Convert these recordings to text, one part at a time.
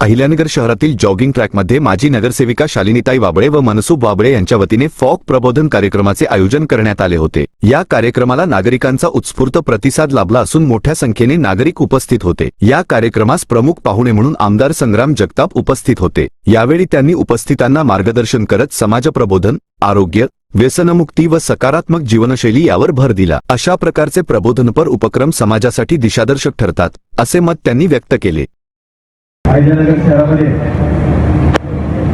अहिल्यानगर शहरातील जॉगिंग ट्रॅकमध्ये माजी नगरसेविका शालिनीताई वाबळे व मनसुब वाबळे यांच्या वतीने फॉक प्रबोधन कार्यक्रमाचे आयोजन करण्यात आले होते. या कार्यक्रमाला नागरिकांचा उत्स्फूर्त प्रतिसाद लाभला असून मोठ्या संख्येने नागरिक उपस्थित होते. या कार्यक्रमास प्रमुख पाहुणे म्हणून आमदार संग्राम जगताप उपस्थित होते. यावेळी त्यांनी उपस्थितांना मार्गदर्शन करत समाज प्रबोधन आरोग्य व्यसनमुक्ती व सकारात्मक जीवनशैली यावर भर दिला. अशा प्रकारचे प्रबोधनपर उपक्रम समाजासाठी दिशादर्शक ठरतात असे मत त्यांनी व्यक्त केले. अहिल्यानगर शहरामध्ये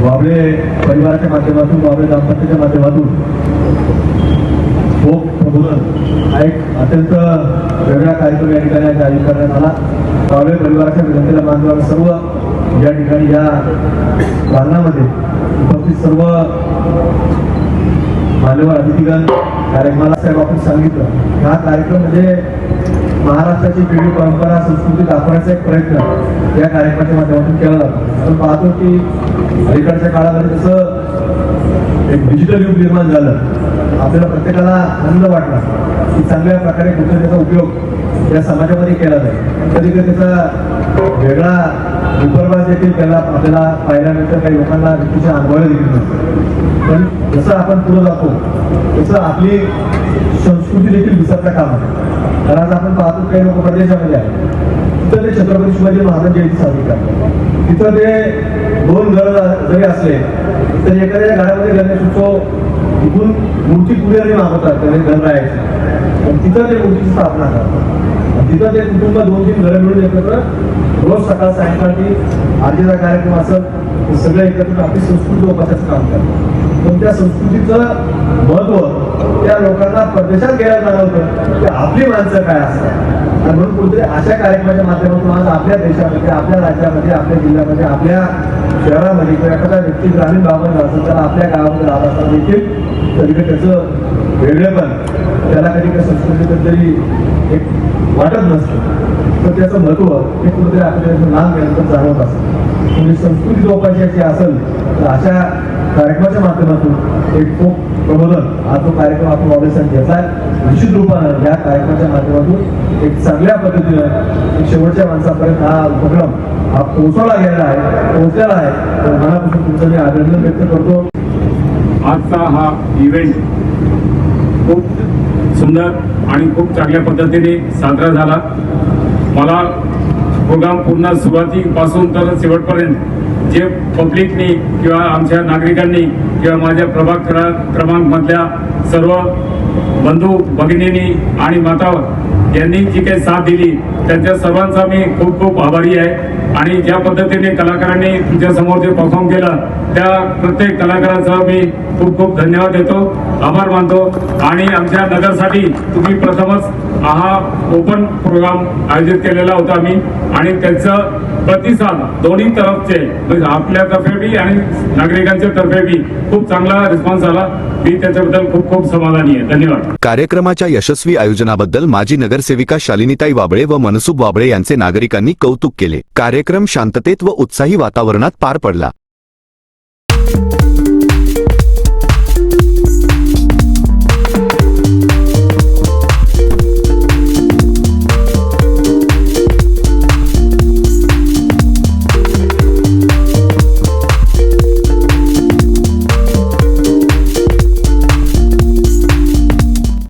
वाबळे परिवाराच्या माध्यमातून वाबळे दाम्पत्याच्या माध्यमातून भोग प्रबोधन हा एक अत्यंत वेगळा कार्यक्रम या ठिकाणी आयोजित करण्यात आला. वाबळे परिवाराच्या विनंतीला मान सर्व या ठिकाणी या वाहनामध्ये उपस्थित सर्व मान्यवर अतिथीगण कार्यक्रमाला साहेब आपण सांगितलं. हा कार्यक्रम म्हणजे महाराष्ट्राची पिढी परंपरा संस्कृती दाखवण्याचा एक प्रयत्न या कार्यक्रमाच्या माध्यमातून केला जातो. आपण पाहतो की अलीकडच्या काळामध्ये जसं एक डिजिटल युग निर्माण झालं आपल्याला प्रत्येकाला आनंद वाटला की चांगल्या प्रकारे कुठे त्याचा उपयोग या समाजामध्ये केला जाईल. कधी कधी त्याचा वेगळा विपर्वास देखील त्याला आपल्याला पाहायला मिळतं काही लोकांना व्यक्तीच्या अनुभवाला देखील मिळतो. पण जसं आपण पुढे जातो तसं आपली संस्कृती देखील विसरता काम आहे तर आज आपण पाहतो काही लोक प्रदेशामध्ये आहेत. तिथं ते छत्रपती शिवाजी महाराज जयंती साजरी करतात. तिथं ते दोन घर जरी असले तरी एखाद्या घरामध्ये गणेश उत्सव तिथून मूर्ती पुढे आणि मागवतात त्याने घर पण तिथं ते मूर्तीची स्थापना करतात. तिथं ते कुटुंब दोन तीन घरं मिळून एकत्र रोज सकाळ सायंकाळी आजीचा कार्यक्रम असेल सगळं सगळे एकत्र आपली संस्कृती जोपासायचं काम करतात. पण त्या संस्कृतीचं महत्त्व त्या लोकांना परदेशात गेला जाणवतं की आपली माणसं काय असतात? आणि म्हणून कुठेतरी अशा कार्यक्रमाच्या माध्यमातून आज आपल्या देशामध्ये आपल्या राज्यामध्ये आपल्या जिल्ह्यामध्ये आपल्या शहरामध्ये किंवा एखादा व्यक्ती ग्रामीण भागामध्ये असेल तर आपल्या गावामध्ये राहत असताना देखील कधी कधी त्याचं वेगळेपण त्याला कधी कधी संस्कृतीबद्दल एक वाटत नसतं. तर त्याचं महत्त्व हे कुठेतरी आपल्याला नाम गेल्यानंतर जाणवत असतं. म्हणजे संस्कृती जोपासायची असेल तर अशा कार्यक्रमाच्या माध्यमातून एक खूप प्रबोधन हा जो कार्यक्रम आपण ऑडिशन घेतला आहे निश्चित रूपानं या कार्यक्रमाच्या माध्यमातून एक चांगल्या पद्धतीनं एक शेवटच्या माणसापर्यंत हा उपक्रम हा पोहोचवला गेलेला आहे पोहोचलेला आहे. तर मनापासून तुमचं मी अभिनंदन व्यक्त करतो. आजचा हा इव्हेंट खूप सुंदर आणि खूप चांगल्या पद्धतीने साजरा झाला. मला प्रोग्राम पूर्ण सुरुवातीपासून तर शेवटपर्यंत जे पब्लिकनी किंवा आमच्या नागरिकांनी किंवा माझ्या प्रभाग क्र क्रमांकमधल्या सर्व बंधू भगिनींनी आणि मातावर यांनी जी काही साथ दिली त्यांच्या सर्वांचा मी खूप खूप आभारी आहे. आणि ज्या पद्धतीने कलाकारांनी तुमच्यासमोर जे परफॉर्म केलं त्या प्रत्येक कलाकाराचा मी खूप खूप धन्यवाद देतो. आभार मानतो. आणि आमच्या नगरसाठी तुम्ही प्रथमच हा ओपन प्रोग्राम आयोजित केलेला होता आम्ही आणि त्याचं प्रतिसाद दोन्ही तरफचे म्हणजे आपल्यातर्फे बी आणि नागरिकांच्या तर्फे बी खूप चांगला रिस्पॉन्स आला मी त्याच्याबद्दल खूप खूप समाधानी आहे. धन्यवाद. कार्यक्रमाच्या यशस्वी आयोजनाबद्दल माजी नगरसेविका शालिनीताई वाबळे व मनसुब वाबळे यांचे नागरिकांनी कौतुक केले. कार्यक्रम शांततेत व उत्साही वातावरणात पार पडला.